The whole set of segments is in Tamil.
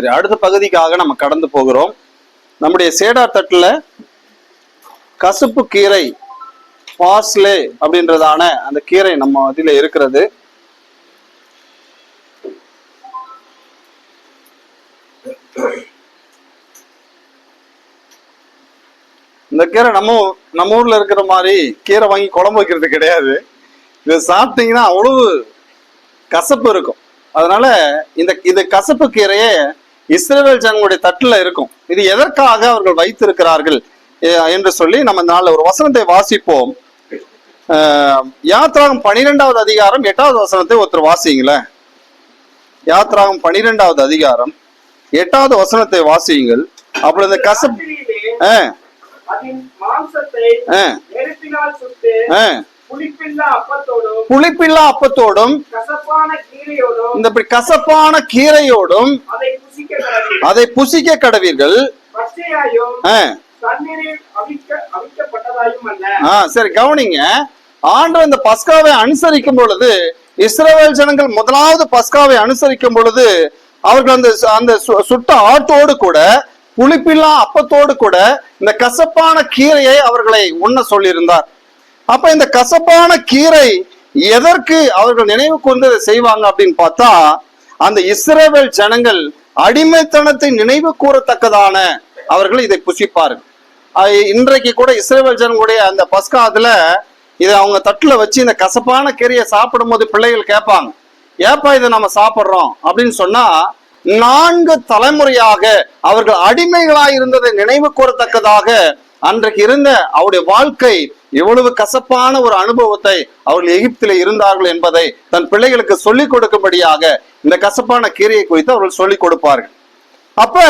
சரி அடுத்த பகுதிக்காக நம்ம கடந்து போகிறோம். நம்முடைய சேடார் தட்டில் கசுப்பு கீரை பாஸ்லே அப்படின்றதான அந்த கீரை நம்ம இதில் இருக்கிறது. இந்த கீரை நம்ம நம்ம ஊர்ல இருக்கிற மாதிரி கீரை வாங்கி குழம்பு வைக்கிறது கிடையாது. இது சாப்பிட்டீங்கன்னா அவ்வளவு கசப்பு இருக்கும். அதனால இந்த இது கசப்பு கீரையை இஸ்ரேல் ஜனங்களுடைய தட்டுல இருக்கும். இது எதற்காக அவர்கள் வைத்திருக்கிறார்கள் என்று சொல்லி நம்ம இந்த நாள்ல ஒரு வசனத்தை வாசிப்போம். யாத்ராகம் பனிரெண்டாவது அதிகாரம் எட்டாவது வசனத்தை ஒருத்தர் வாசிங்களேன் யாத்ராகம் பனிரெண்டாவது அதிகாரம் எட்டாவது வசனத்தை வாசியுங்கள். அப்புறம் இந்த ராத்திரியிலே ஆ, புளிப்பில்லா அப்பத்தோடும் இந்த கசப்பான கீரையோடும் அதை புசிக்க கடவீர்கள். சரி கவனிங்க. ஆண்டு இந்த பஸ்காவை அனுசரிக்கும் பொழுது இஸ்ரவேல் ஜனங்கள் முதலாவது பஸ்காவை அனுசரிக்கும் பொழுது அவர்கள் அந்த அந்த சுட்ட ஆட்டோடு கூட புளிப்பில்லா அப்பத்தோடு கூட இந்த கசப்பான கீரையை அவர்களை உண்ண சொல்லியிருந்தார். அப்ப இந்த கசப்பான கீரை எதற்கு அவர்கள் நினைவு கொண்டு அதை செய்வாங்க அப்படின்னு பார்த்தா அந்த இஸ்ரேவேல் ஜனங்கள் அடிமைத்தனத்தை நினைவு கூறத்தக்கதான அவர்கள் இதை புசிப்பார்கள். இன்றைக்கு கூட இஸ்ரேவேல் ஜனங்களுடைய அந்த பஸ்காத்துல இதை அவங்க தட்டுல வச்சு இந்த கசப்பான கீரையை சாப்பிடும்போது பிள்ளைகள் கேட்பாங்க. ஏப்பா இதை நம்ம சாப்பிட்றோம்? அப்படின்னு சொன்னா நான்கு தலைமுறையாக அவர்கள் அடிமைகளாய் இருந்ததை நினைவு கூறத்தக்கதாக அன்றைக்கு இருந்த அவருடைய வாழ்க்கை எவ்வளவு கசப்பான ஒரு அனுபவத்தை அவர்கள் எகிப்தில இருந்தார்கள் என்பதை தன் பிள்ளைகளுக்கு சொல்லிக் கொடுக்கும்படியாக இந்த கசப்பான கீரையை குறித்து அவர்கள் சொல்லிக் கொடுப்பார்கள். அப்ப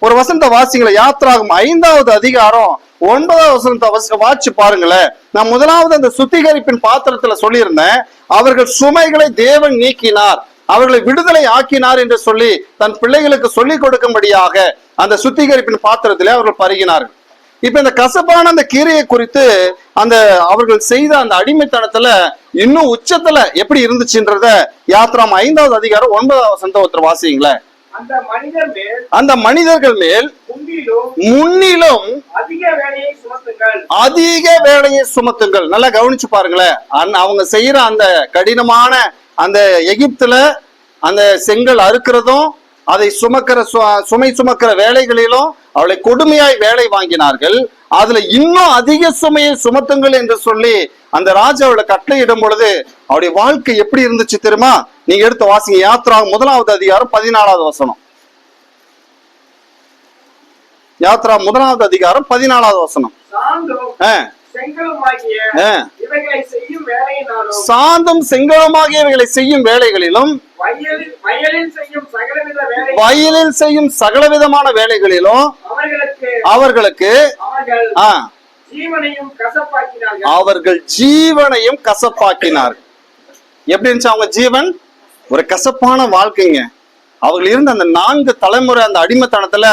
ஒரு வசந்த வாசிகளை யாத்திராகும் ஐந்தாவது அதிகாரம் ஒன்பதாவது வசந்த வச- பாருங்களேன். நான் முதலாவது அந்த சுத்திகரிப்பின் பாத்திரத்துல சொல்லியிருந்தேன். அவர்கள் சுமைகளை தேவன் நீக்கினார். அவர்களை விடுதலை ஆக்கினார் என்று சொல்லி தன் பிள்ளைகளுக்கு சொல்லிக் கொடுக்கும்படியாக அந்த சுத்திகரிப்பின் பாத்திரத்திலே அவர்கள் பருகினார்கள். இப்ப இந்த கசப்பான அந்த கீரையை குறித்து அந்த அவர்கள் செய்த அந்த அடிமைத்தனத்துல இன்னும் உச்சத்துல எப்படி இருந்துச்சுன்றத யாத்ராம் ஐந்தாவது அதிகாரம் ஒன்பதாவது வசனத்தை ஒருத்தர் வாசிங்களேன் அந்த மனிதர்கள் மேல் முன்னிலும் அதிக வேலையை சுமத்துங்கள். நல்லா கவனிச்சு பாருங்களேன். அவங்க செய்யற அந்த கடினமான அந்த எகிப்துல அந்த செங்கல் அறுக்கிறதும் அதை சுமக்கிற சு- சுமை சுமக்கிற வேலைகளிலும் அவளை கொடுமையாய் வேலை வாங்கினார்கள். அதுல இன்னும் அதிக சுமையை சுமத்துங்கள் என்று சொல்லி அந்த ராஜா அவளை கட்டளையிடும் பொழுது அவருடைய வாழ்க்கை எப்படி இருந்துச்சு தெரியுமா? நீங்க எடுத்து வாசிங்க. யாத்ரா முதலாவது அதிகாரம் பதினாலாவது வசனம். யாத்ரா முதலாவது அதிகாரம் பதினாலாவது வசனம். சாந்தும் செங்கலுமாகிய. இவைகளை செய்யும் வேலைகளிலும் வயலில் செய்யும் சகலவிதமான வேலைகளிலும் அவர்களுக்கு அவர்கள் ஜீவனையும் கசப்பாக்கினார்கள். எப்படி இருந்துச்சு அவங்க ஜீவன்? ஒரு கசப்பான வாழ்க்கைங்க. அவர்கள் இருந்த அந்த நான்கு தலைமுறை அந்த அடிமைத்தனத்துல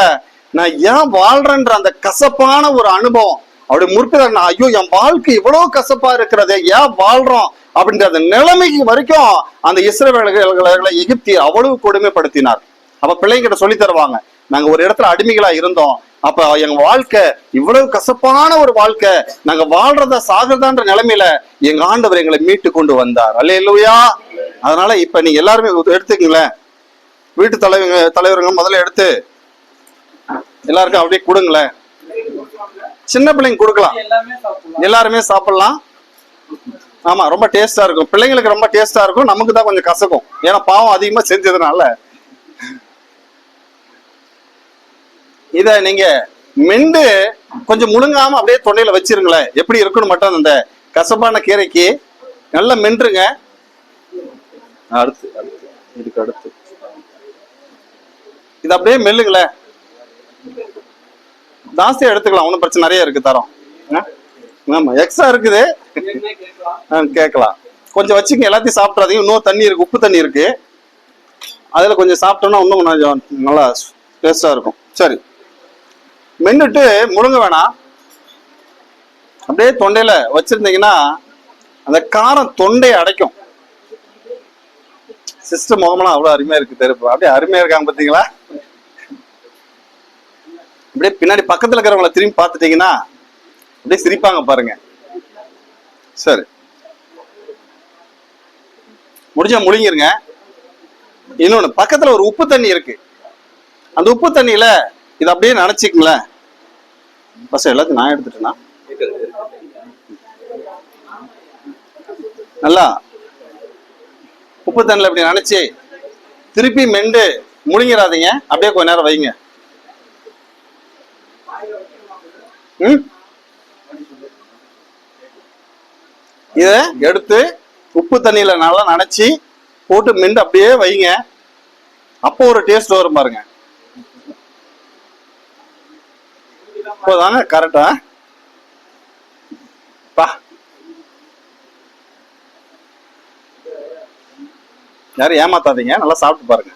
நான் ஏன் வாழ்றேன்ற அந்த கசப்பான ஒரு அனுபவம். அப்படி முற்பிதார் நான் ஐயோ என் வாழ்க்கை இவ்வளவு கசப்பா இருக்கிறதே ஏன் வாழ்றோம்? அப்படின்ற அந்த நிலைமைக்கு வரைக்கும் அந்த இஸ்ரவேலர்களை எகிப்தியர் அவ்வளவு கொடுமைப்படுத்தினார். அப்ப பிள்ளைங்கிட்ட சொல்லி தருவாங்க. நாங்க ஒரு இடத்துல அடிமைகளா இருந்தோம். அப்ப எங்க வாழ்க்கை இவ்வளவு கசப்பான ஒரு வாழ்க்கை. நாங்க வாழ்றதா சாகிறதான்ற நிலைமையில எங்க ஆண்டவர் எங்களை மீட்டு கொண்டு வந்தார். அல்லேலூயா. அதனால இப்ப நீங்க எல்லாருமே எடுத்துக்கங்களேன். வீட்டு தலைவங்க தலைவருங்க முதல்ல எடுத்து. எல்லாருக்கும் அப்படியே கொடுங்களேன். சின்ன பிள்ளைங்க கொடுக்கலாம். எல்லாருமே சாப்பிடலாம். ஆமா ரொம்ப டேஸ்டா இருக்கும். பிள்ளைங்களுக்கு ரொம்ப டேஸ்டா இருக்கும். நமக்கு தான் கொஞ்சம் கசக்கும். ஏன்னா பாவம் அதிகமா செஞ்சதுனால. இதை நீங்க மெண்டு கொஞ்சம் முழுங்காம அப்படியே தொண்டையில வச்சிருங்களேன். எப்படி இருக்குன்னு மட்டும் அந்த கசப்பான கீரைக்கு நல்லா மென்றுங்க. அடுத்து அடுத்து. இதுக்கு அடுத்து. இது அப்படியே மெல்லுங்களேன். ஜாஸ்தியா எடுத்துக்கலாம். ஒன்றும் பிரச்சனை நிறைய இருக்கு தரோம். ஆ? ஆமா எக்ஸ்ட்ரா இருக்குது. ஆ, கேட்கலாம். கொஞ்சம் வச்சுங்க எல்லாத்தையும் சாப்பிட்றாதீங்க. இன்னும் தண்ணி இருக்கு உப்பு தண்ணி இருக்கு. அதில் கொஞ்சம் சாப்பிட்டோன்னா இன்னும் கொஞ்சம் நல்லா டேஸ்டாக இருக்கும். சரி. மென்னுட்டு முழுங்க வேணாம். அப்படியே தொண்டையில வச்சிருந்தீங்கன்னா அந்த காரம் தொண்டையை அடைக்கும். சிஸ்டர் முகமெல்லாம் அவ்வளோ அருமையா இருக்கு தெருப்பு. அப்படியே அருமையா இருக்காங்க பார்த்தீங்களா அப்படியே பின்னாடி பக்கத்துல இருக்கிறவங்கள திரும்பி பார்த்துட்டீங்கன்னா அப்படியே சிரிப்பாங்க பாருங்க. சரி. முடிஞ்சா முழுங்கிருங்க. இன்னொன்னு பக்கத்துல ஒரு உப்பு தண்ணி இருக்கு. அந்த உப்பு தண்ணியில இது அப்படியே நினைச்சிக்கங்களேன். பஸ் எல்லாத்தையும் நான் எடுத்துட்டேன்னா நல்லா. உப்பு தண்ணியில் இப்படி நினைச்சு திருப்பி மெண்டு முழுங்கிடாதீங்க. அப்படியே கொஞ்ச நேரம் வைங்க. ம்? இத எடுத்து உப்பு தண்ணியில நல்லா நனைச்சி போட்டு மெண்டு அப்படியே வைங்க. அப்போ ஒரு டேஸ்ட் வரும் பாருங்க. இப்போதாங்க கரெக்டா பா. யாரும் ஏமாத்தாதீங்க நல்லா சாப்பிட்டு பாருங்க.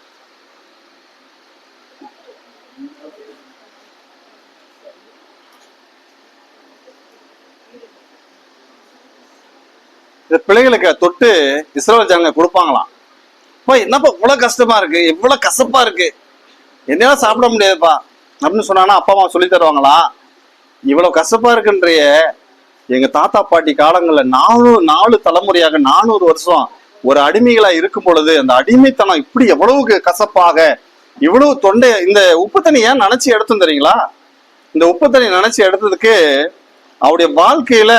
இந்த பிள்ளைகளுக்கு தொட்டு இஸ்ரோல் ஜனங்க கொடுப்பாங்களாம். அப்பா என்னப்பா இவ்வளவு கஷ்டமா இருக்கு? இவ்வளோ கசப்பா இருக்கு? என்னால சாப்பிட முடியாதுப்பா. அப்படின்னு சொன்னாங்கன்னா அப்பா அம்மா சொல்லி தருவாங்களா? இவ்வளவு கசப்பா இருக்குன்றைய. எங்க தாத்தா பாட்டி காலங்கள்ல நானூறு நாலு தலைமுறையாக நானூறு வருஷம் ஒரு அடிமைகளா இருக்கும் பொழுது அந்த அடிமைத்தனம் இப்படி எவ்வளவு கசப்பாக இவ்வளவு தொண்டை இந்த உப்பு தண்ணி ஏன் நினைச்சு எடுத்தோம் தெரியுங்களா? இந்த உப்பு தண்ணி நினைச்சு எடுத்ததுக்கு அவருடைய வாழ்க்கையில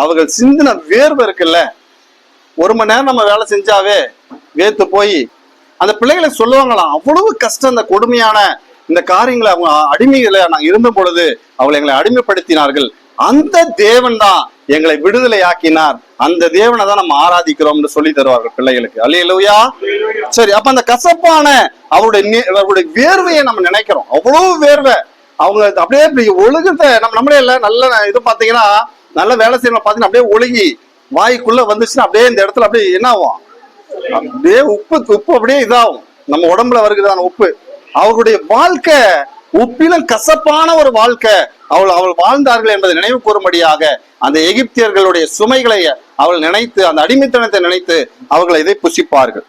அவர்கள் சிந்தின வேர்வை இருக்குல்ல. ஒரு மணி நேரம் நம்ம வேலை செஞ்சாவே வேத்து போய் அந்த பிள்ளைகளை சொல்லுவாங்களாம் அவ்வளவு கஷ்டம் அந்த கொடுமையான இந்த காரியங்களை அவங்க அடிமைகளை நான் இருந்த பொழுது அவளை எங்களை அடிமைப்படுத்தினார்கள். அந்த தேவன் தான் எங்களை விடுதலை ஆக்கினார் அந்த தேவனை தான் நம்ம ஆராதிக்கிறோம்னு சொல்லி தருவார்கள் பிள்ளைகளுக்கு. அல்லையா சரி அப்ப அந்த கசப்பான அவருடைய நே- அவருடைய வேர்வையை நம்ம நினைக்கிறோம். அவ்வளவு வேர்வை. அவங்க அப்படியே இப்படி ஒழுகுத நம்ம நம்மளே இல்ல நல்ல இது பாத்தீங்கன்னா நல்ல வேலை செய்யணும் பாத்தீங்கன்னா அப்படியே ஒழுகி வாய்க்குள்ள வந்துச்சுன்னா அப்படியே இந்த இடத்துல அப்படியே என்ன ஆகும் அப்படியே உப்பு உப்பு அப்படியே இதாகும். நம்ம உடம்புல வருகிறதான உப்பு. அவர்களுடைய வாழ்க்கை உப்பிலும் கசப்பான ஒரு வாழ்க்கை. அவள் அவள் வாழ்ந்தார்கள் என்பதை நினைவு கூறும்படியாக அந்த எகிப்தியர்களுடைய சுமைகளை அவள் நினைத்து அந்த அடிமைத்தனத்தை நினைத்து அவர்கள் இதை புசிப்பார்கள்.